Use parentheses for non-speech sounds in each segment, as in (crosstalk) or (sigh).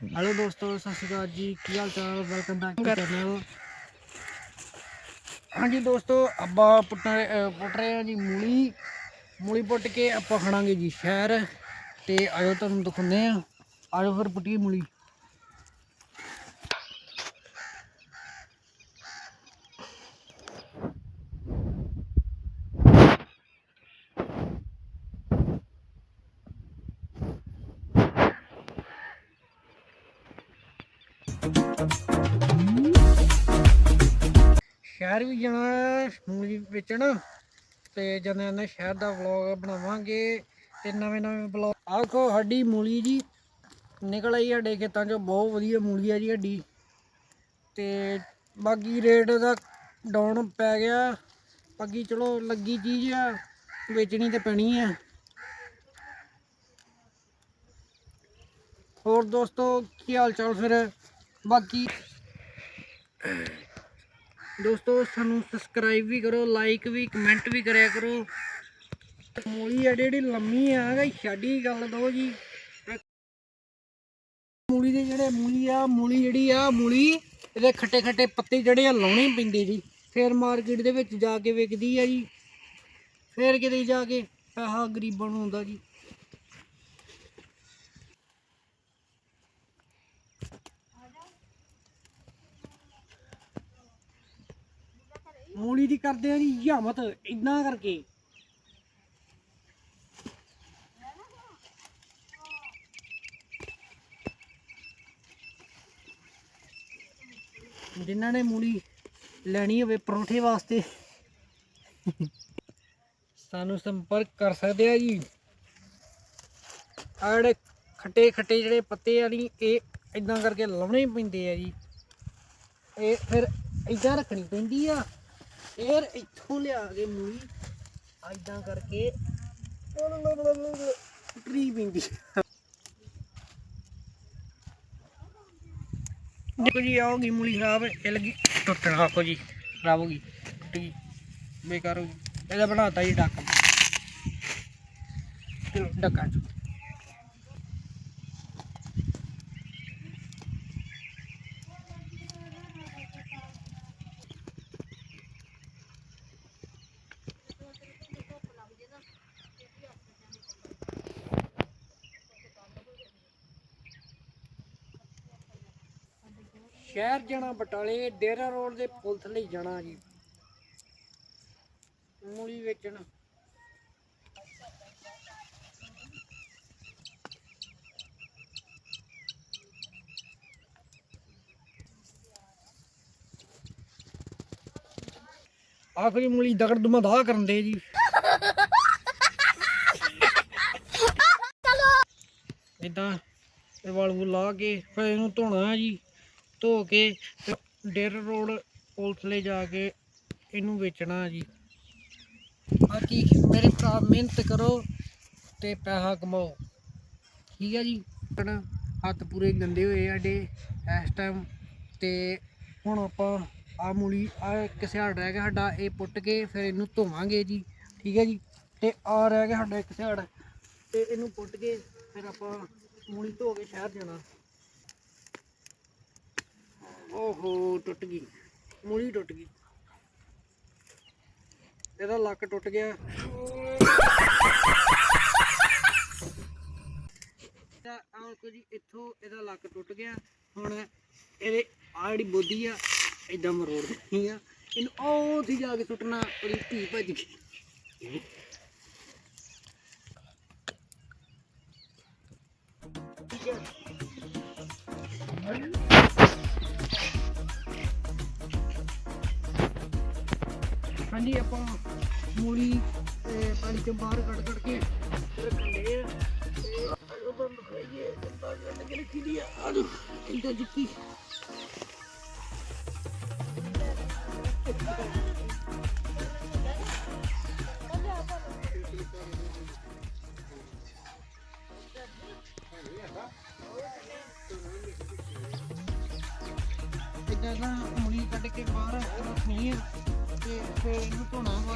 Hello ਦੋਸਤੋ ਸਤਿ ਸ਼੍ਰੀ ਅਕਾਲ ਜੀ। ਕੀ ਹਾਲ ਚਾਲ? ਵੈਲਕਮ ਬੈਕ ਟੂ ਚੈਨਲ ਹਾਂਜੀ ਦੋਸਤੋ ਆਪਾਂ ਪੁੱਟ ਪੁੱਟ ਰਹੇ ਹਾਂ ਜੀ ਮੂਲੀ। ਮੂਲੀ ਪੁੱਟ ਕੇ ਆਪਾਂ ਖਾਣਾਂਗੇ ਜੀ ਸ਼ਹਿਰ। ਤੇ ਆਇਓ ਤੁਹਾਨੂੰ ਦਿਖਾਉਂਦੇ ਆ ਆਇਓ ਫਿਰ ਪੁੱਟੀਏ ਮੂਲੀ। ਸ਼ਹਿਰ ਵੀ ਜਾਣਾ ਮੂਲੀ ਵੇਚਣ ਤੇ ਜਾਂਦੇ ਜਾਂਦੇ ਸ਼ਹਿਰ ਦਾ ਵਲੌਗ ਬਣਾਵਾਂਗੇ ਤੇ ਨਵੇਂ ਨਵੇਂ ਵਲੌਗ ਆਖੋ ਸਾਡੀ ਮੂਲੀ ਜੀ, ਨਿਕਲ ਆਈ ਸਾਡੇ ਖੇਤਾਂ 'ਚੋਂ, ਬਹੁਤ ਵਧੀਆ ਮੂਲੀ ਆ ਜੀ ਸਾਡੀ। ਤੇ ਬਾਕੀ ਰੇਟ ਦਾ ਡਾਊਨ ਪੈ ਗਿਆ। ਬਾਕੀ ਚਲੋ ਲੱਗੀ ਚੀਜ਼ ਆ, ਵੇਚਣੀ ਤੇ ਪੈਣੀ ਆ। ਹੋਰ ਦੋਸਤੋ, ਕੀ ਹਾਲ ਚਾਲ ਫਿਰ? ਬਾਕੀ ਦੋਸਤੋ ਸਾਨੂੰ ਸਬਸਕ੍ਰਾਈਬ ਵੀ ਕਰੋ ਲਾਈਕ ਵੀ ਕਮੈਂਟ ਵੀ ਕਰਿਆ ਕਰੋ। ਮੂਲੀ ਆ ਜਿਹੜੀ ਲੰਮੀ ਆ ਗਈ ਛਾਡੀ ਗੱਲ ਦੋ ਜੀ। ਮੂਲੀ ਦੇ ਜਿਹੜੇ ਮੂਲੀ ਆ, ਮੂਲੀ ਜਿਹੜੀ ਆ, ਮੂਲੀ ਇਹਦੇ ਖੱਟੇ ਖੱਟੇ ਪੱਤੇ ਜਿਹੜੇ ਆ ਲਾਉਣੇ ਪੈਂਦੇ ਜੀ। ਫਿਰ ਮਾਰਕੀਟ ਦੇ ਵਿੱਚ ਜਾ ਕੇ ਵਿਕਦੀ ਆ ਜੀ। ਫਿਰ ਕਿਤੇ ਜਾ ਕੇ ਪੈਸਾ ਗਰੀਬਾਂ ਨੂੰ ਹੁੰਦਾ ਜੀ। ਮੂਲੀ ਦੀ ਕਰਦੇ ਆ ਜੀ ਹਿਆਮਤ ਇਦਾਂ ਕਰਕੇ। ਜਿਨ੍ਹਾਂ ਨੇ ਮੂਲੀ ਲੈਣੀ ਹੋਵੇ ਪਰੌਂਠੇ ਵਾਸਤੇ, ਸਾਨੂੰ ਸੰਪਰਕ ਕਰ ਸਕਦੇ ਆ ਜੀ। ਆਹ ਜਿਹੜੇ ਖੱਟੇ ਖੱਟੇ ਜਿਹੜੇ ਪੱਤੇ ਆ ਨੀ ਇਹ ਇਦਾਂ ਕਰਕੇ ਲਾਉਣੇ ਪੈਂਦੇ ਆ ਜੀ। ਇਹ ਫਿਰ ਇਦਾਂ ਰੱਖਣੀ ਪੈਂਦੀ ਆ। ਫਿਰ ਇੱਥੋਂ ਲਿਆ ਕੇ ਮੂਲੀ ਇਦਾਂ ਕਰਕੇ ਟਰੀ ਪੈਂਦੀ। ਦੇਖੋ ਜੀ ਆਉਗੀ ਮੂਲੀ ਖਰਾਬ, ਇਹ ਲੱਗੀ ਟੁੱਟਣ, ਆਖੋ ਜੀ, ਖਰਾਬ ਹੋ ਗਈ, ਟੁੱਟ ਗਈ, ਬੇਕਾਰ ਹੋ ਗਈ। ਇਹਦਾ ਬਣਾਤਾ ਜੀ ਡੱਕ। ਚਲੋ, ਡੱਕਾ ਚ। ਸ਼ਹਿਰ ਜਾਣਾ ਬਟਾਲੇ ਡੇਰਾ ਰੋਡ ਦੇ ਪੁਲ ਥੱਲੇ ਜਾਣਾ ਜੀ। ਮੂਲੀ ਵੇਚਣ। ਆਖਰੀ ਮੂਲੀ ਦਗੜ ਦੁਮਾ ਦਾ ਕਰਨ ਦੇ ਜੀ। (laughs) ਇਦਾਂ ਇਹ ਵਾਲ ਲਾ ਕੇ ਫਿਰ ਇਹਨੂੰ ਧੋਣਾ ਜੀ। ਧੋ ਕੇ ਡੇਰ ਰੋਡ ਪੁਲਿਸ ਜਾ ਕੇ ਇਹਨੂੰ ਵੇਚਣਾ ਜੀ। ਬਾਕੀ ਮੇਰੇ ਭਰਾ ਮਿਹਨਤ ਕਰੋ ਤੇ ਪੈਸਾ ਕਮਾਓ। ਠੀਕ ਹੈ ਜੀ? ਆਪਣਾ ਹੱਥ ਪੂਰੇ ਗੰਦੇ ਹੋਏ ਸਾਡੇ ਇਸ ਟਾਈਮ ਤੇ ਹੁਣ ਆਪਾਂ ਆ ਮੂਲੀ ਆ ਇੱਕ ਸਿਆੜ ਰਹਿ ਗਿਆ ਸਾਡਾ, ਇਹ ਪੁੱਟ ਕੇ ਫਿਰ ਇਹਨੂੰ ਧੋਵਾਂਗੇ ਜੀ। ਠੀਕ ਹੈ ਜੀ? ਤੇ ਆ ਰਹਿ ਗਿਆ ਸਾਡਾ ਇੱਕ ਸਿਆੜ ਤੇ ਇਹਨੂੰ ਪੁੱਟ ਕੇ ਫਿਰ ਆਪਾਂ ਮੂਲੀ ਧੋ ਕੇ ਸ਼ਹਿਰ ਜਾਣਾ। ਓਹੋ, ਟੁੱਟ ਗਈ। ਮੂਲੀ ਟੁੱਟ ਗਈ। ਇਹਦਾ ਲੱਕ ਟੁੱਟ ਗਿਆ। ਤਾਂ ਆਹ ਕੋ ਜੀ, ਇੱਥੋਂ ਇਹਦਾ ਲੱਕ ਟੁੱਟ ਗਿਆ। ਹੁਣ ਇਹਦੇ ਆ ਜਿਹੜੀ ਬੋਦੀ ਆ ਇਦਾਂ ਮਰੋੜ ਦੇਣੀ ਆ। ਇਹਨੂੰ ਉਹ ਉੱਥੇ ਜਾ ਕੇ ਸੁੱਟਣਾ, ਉਹਦੀ ਧੀ ਭੱਜ ਗਈ। ਠੀਕ ਹੈ। ਹਾਂਜੀ, ਆਪਾਂ ਮੂਲੀ ਤੇ ਪਾਣੀ ਚੋਂ ਬਾਹਰ ਕੱਢ ਕੱਢ ਕੇ ਰੱਖਣ ਆ। ਤੇ ਉਹ ਤੁਹਾਨੂੰ ਖਾਈਏ ਕਿੰਦਾ ਕੱਢ ਕੇ ਰੱਖੀ ਦੀ ਆ, ਆਲੂ। ਇੰਦਾ ਜੁੱਤੀ।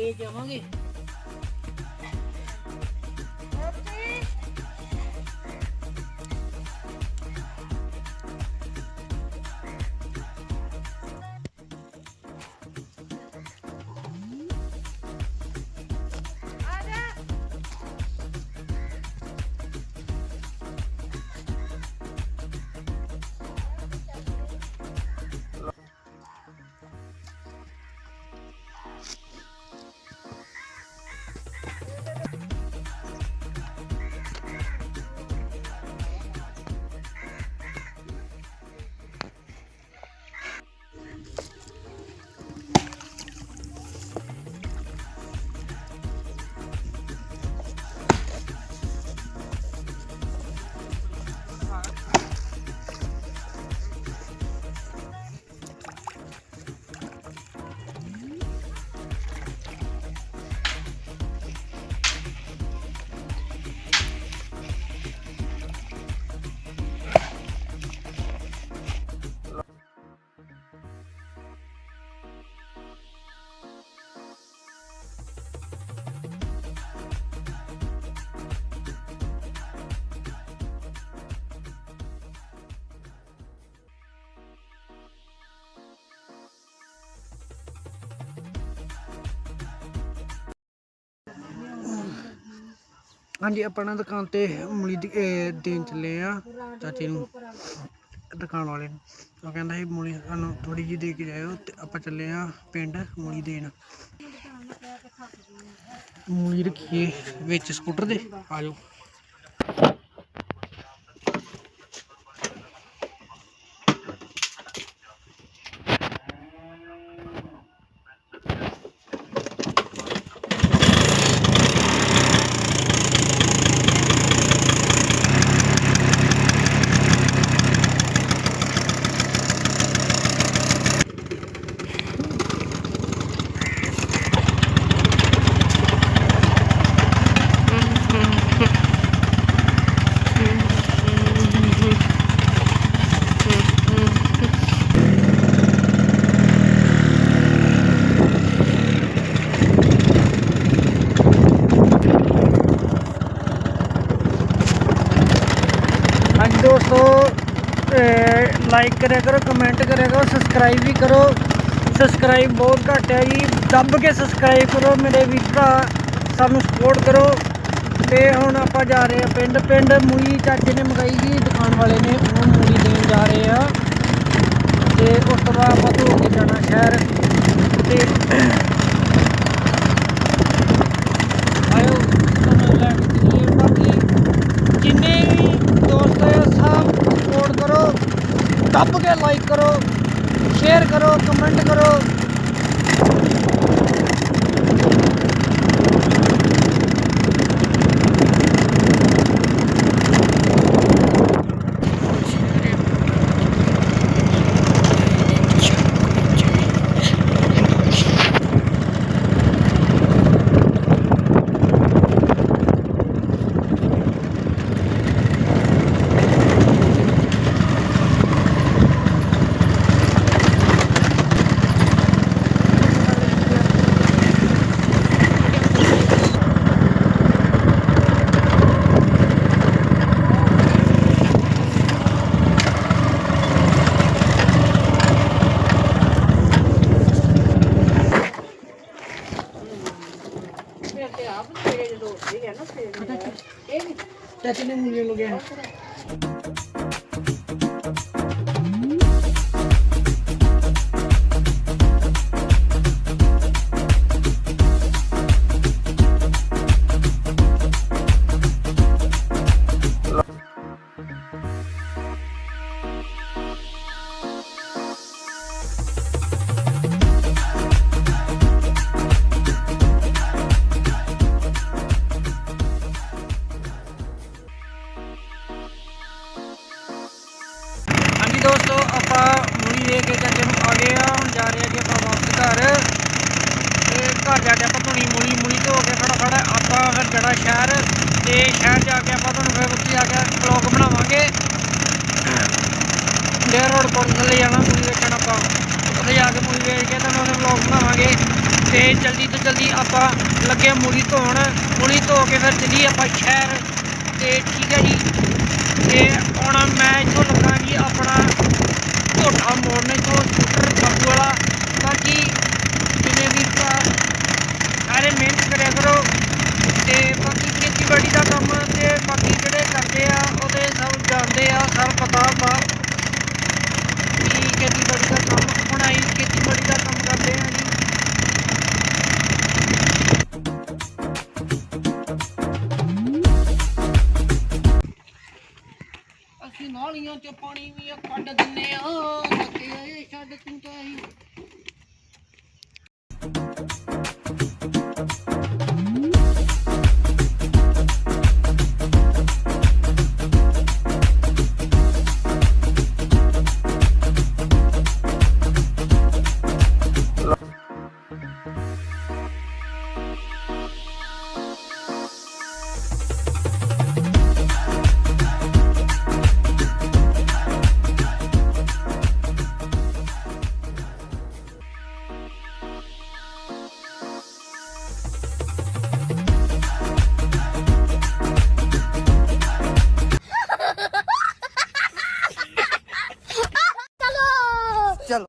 ਦੇ ਕੇ ਆਵਾਂਗੇ ਹਾਂਜੀ ਆਪਾਂ ਨਾ ਦੁਕਾਨ ਤੇ ਮੂਲੀ ਦੀ ਦੇਣ ਚੱਲੇ ਆ ਚਾਚੇ ਨੂੰ, ਦੁਕਾਨ ਵਾਲੇ ਨੂੰ। ਉਹ ਕਹਿੰਦਾ ਸੀ ਮੂਲੀ ਸਾਨੂੰ ਥੋੜੀ ਜਿਹੀ ਦੇ ਕੇ ਜਾਇਓ ਤੇ ਆਪਾਂ ਚੱਲੇ ਆ ਪਿੰਡ ਮੂਲੀ ਦੇਣ। ਮੂਲੀ ਰੱਖੀਏ ਵਿੱਚ ਸਕੂਟਰ ਦੇ ਆ ਜਾਓ ਹਾਂਜੀ ਦੋਸਤੋ ਲਾਈਕ ਕਰਿਆ ਕਰੋ ਕਮੈਂਟ ਕਰਿਆ ਕਰੋ ਸਬਸਕ੍ਰਾਈਬ ਵੀ ਕਰੋ। ਸਬਸਕ੍ਰਾਈਬ ਬਹੁਤ ਘੱਟ ਹੈ ਜੀ। ਦੱਬ ਕੇ ਸਬਸਕ੍ਰਾਈਬ ਕਰੋ ਮੇਰੇ ਵੀਰ ਭਰਾ। ਸਾਨੂੰ ਸਪੋਰਟ ਕਰੋ। ਤੇ ਹੁਣ ਆਪਾਂ ਜਾ ਰਹੇ ਆ ਪਿੰਡ। ਪਿੰਡ ਮੂਲੀ ਚਾਚੇ ਨੇ ਮੰਗਾਈ ਜੀ, ਦੁਕਾਨ ਵਾਲੇ ਨੇ। ਉਹ ਮੂਲੀ ਦੇਣ ਜਾ ਰਹੇ ਆ। ਤੇ ਉਸ ਤੋਂ ਬਾਅਦ ਆਪਾਂ ਧੋ ਕੇ ਜਾਣਾ ਸ਼ਹਿਰ। ਤੇ ਆਇਓ, ਤੁਹਾਨੂੰ ਲੈ ਕੇ ਜਿੰਨੇ ਵੀ ਦੋਸਤ ਹੈ ਸਭ ਸਪੋਰਟ ਕਰੋ ਦੱਬ ਕੇ ਲਾਈਕ ਕਰੋ ਸ਼ੇਅਰ ਕਰੋ ਕਮੈਂਟ ਕਰੋ। ਚਾਚੇ ਘਰ ਜਾ ਕੇ ਆਪਾਂ ਫਿਰ ਜਾਣਾ ਸ਼ਹਿਰ ਤੇ ਸ਼ਹਿਰ ਜਾ ਕੇ ਆਪਾਂ ਤੁਹਾਨੂੰ ਫਿਰ ਉੱਥੇ ਜਾ ਕੇ ਵਲੌਗ ਬਣਾਵਾਂਗੇ। ਡੇਰ ਰੋਡ ਕੋਲ ਜਾਣਾ ਮੂਵੀ ਵੇਖਣ ਆਪਾਂ। ਉੱਥੇ ਜਾ ਕੇ ਮੂਵੀ ਵੇਖ ਕੇ ਤੁਹਾਨੂੰ ਉਹਦੇ ਵਲੌਗ ਬਣਾਵਾਂਗੇ। ਤੇ ਜਲਦੀ ਤੋਂ ਜਲਦੀ ਆਪਾਂ ਲੱਗੇ ਮੂਲੀ ਧੋਣ। ਮੂਲੀ ਧੋ ਕੇ ਫਿਰ ਚੱਲੀਏ ਆਪਾਂ ਸ਼ਹਿਰ। ਤੇ ਠੀਕ ਹੈ ਜੀ। ਤੇ ਹੁਣ ਮੈਂ ਇੱਥੋਂ ਲੱਗਾ ਜੀ ਆਪਣਾ ਝੋਟਾ ਮੋੜਨੇ ਤੋਂ ਸਕੂਟਰ ਬੱਬੂ ਵਾਲਾ। ਬਾਕੀ ਜਿੰਨੇ ਸਾਰੇ ਮਿਹਨਤ ਕਰਿਆ ਕਰੋ ਤੇ ਬਾਕੀ ਖੇਤੀਬਾੜੀ ਦਾ ਕੰਮ ਤੇ ਬਾਕੀ ਜਿਹੜੇ ਕਰਦੇ ਆ, ਉਹਦੇ ਸਭ ਜਾਣਦੇ ਆ, ਸਭ ਪਤਾ ਵਾ ਕਿ ਖੇਤੀਬਾੜੀ ਦਾ ਕੰਮ ਹੁਣ ਅਸੀਂ ਖੇਤੀਬਾੜੀ ਦਾ ਕੰਮ ਕਰਦੇ ਆ ਜੀ। ਚਲੋ।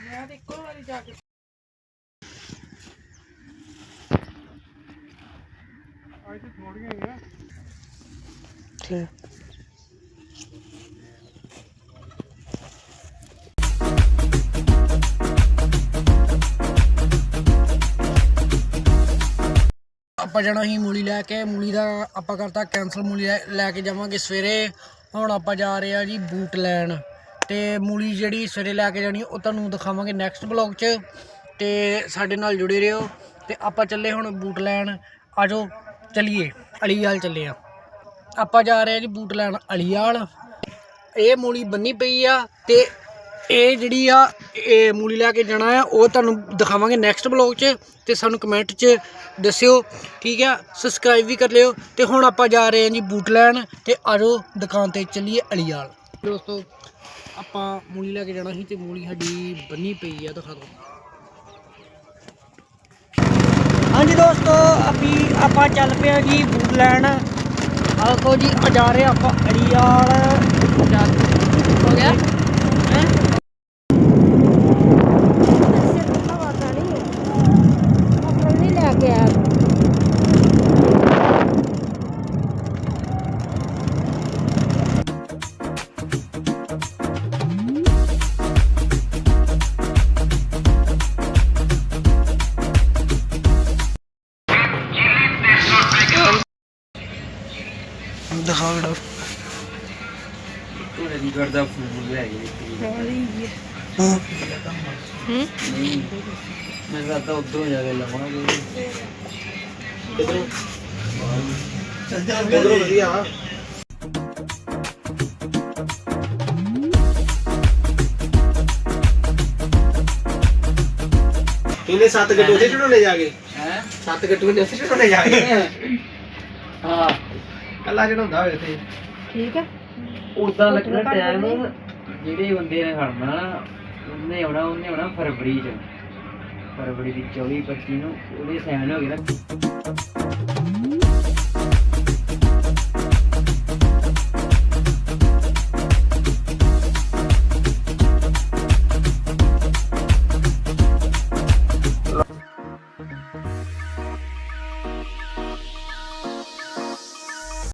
ਮੈਂ ਇੱਕੋ ਵਾਰੀ ਜਾ ਕੇ ਅੱਜ ਥੋੜੀਆਂ ਹੀ ਆ। ਠੀਕ। ਆਪਾਂ ਜਾਣਾ ਸੀ ਮੂਲੀ ਲੈ ਕੇ, ਮੂਲੀ ਦਾ ਆਪਾਂ ਕਰਤਾ ਕੈਂਸਲ ਮੂਲੀ ਲੈ- ਲੈ ਕੇ ਜਾਵਾਂਗੇ ਸਵੇਰੇ। ਹੁਣ ਆਪਾਂ ਜਾ ਰਹੇ ਆ ਜੀ ਬੂਟ ਲੈਣ। ਤੇ ਮੂਲੀ ਜਿਹੜੀ ਸਵੇਰੇ ਲੈ ਕੇ ਜਾਣੀ, ਉਹ ਤੁਹਾਨੂੰ ਦਿਖਾਵਾਂਗੇ ਨੈਕਸਟ ਬਲੌਗ 'ਚ। ਤੇ ਸਾਡੇ ਨਾਲ ਜੁੜੇ ਰਹੋ। ਤੇ ਆਪਾਂ ਚੱਲੇ ਹੁਣ ਬੂਟ ਲੈਣ। ਆਜੋ ਚੱਲੀਏ। ਅਲੀਵਾਲ ਚੱਲੇ ਆ ਆਪਾਂ ਜਾ ਰਹੇ ਆ ਜੀ ਬੂਟ ਲੈਣ ਅਲੀਵਾਲ ਇਹ ਮੂਲੀ ਬੰਨੀ ਪਈ ਆ ਤੇ ਇਹ ਜਿਹੜੀ ਆ, ਇਹ ਮੂਲੀ ਲੈ ਕੇ ਜਾਣਾ ਆ, ਉਹ ਤੁਹਾਨੂੰ ਦਿਖਾਵਾਂਗੇ ਨੈਕਸਟ ਬਲੌਗ 'ਚ ਤੇ ਸਾਨੂੰ ਕਮੈਂਟ 'ਚ ਦੱਸਿਓ, ਠੀਕ ਆ? ਸਬਸਕ੍ਰਾਈਬ ਵੀ ਕਰ ਲਿਓ ਤੇ ਹੁਣ ਆਪਾਂ ਜਾ ਰਹੇ ਹਾਂ ਜੀ ਬੂਟ ਲੈਣ ਤੇ ਆਜੋ ਦੁਕਾਨ ਤੇ ਚੱਲੀਏ ਅਲੀਵਾਲ ਦੋਸਤੋ, ਆਪਾਂ ਮੂਲੀ ਲੈ ਕੇ ਜਾਣਾ ਸੀ ਤੇ ਮੂਲੀ ਸਾਡੀ ਬੰਨੀ ਪਈ ਆ, ਦਿਖਾ ਦਿਓ। ਹਾਂਜੀ ਦੋਸਤੋ, ਅਭੀ ਆਪਾਂ ਚੱਲ ਪਿਆ ਜੀ ਬੂਟ ਲੈਣ। ਆਖੋ ਜੀ, ਆ ਜਾ ਰਹੇ ਆਪਾਂ ਅੜੀਆਲ ਹੋ ਗਿਆ? ਗਈ ਹਾਂ? ਨਹੀਂ ਮੈਂ ਰਾਤਾ ਉਧਰੋਂ ਜਾ ਕੇ ਲਵਾਂਗੇ ਉਧਰੋਂ ਵਧੀਆ? ਇਹਨੇ ਸੱਤ ਗੱਡੂ ਉੱਥੇ ਚੜਾਉਣੇ ਜਾ ਕੇ? ਹੈ? ਸੱਤ ਗੱਡੂ ਨੇ ਉੱਥੇ ਚੜਾਉਣੇ ਜਾ ਕੇ। ਹਾਂ। ਕੱਲਾ ਚੜਾਉਂਦਾ ਹੋਵੇ ਤੇ ਠੀਕ ਹੈ। ਉਦਾਂ ਲੱਗਣਾ ਟਾਈਮ ਜਿਹੜੇ ਬੰਦੇ ਨੇ ਖੜਨਾ ਉਹਨੇ ਆਉਣਾ ਉਹਨੇ ਆਉਣਾ ਫਰਵਰੀ ਚ। ਫਰਵਰੀ ਦੀ 24 25 ਨੂੰ ਉਹਦੇ ਸਾਈਨ ਹੋ ਗਏ ਨਾ।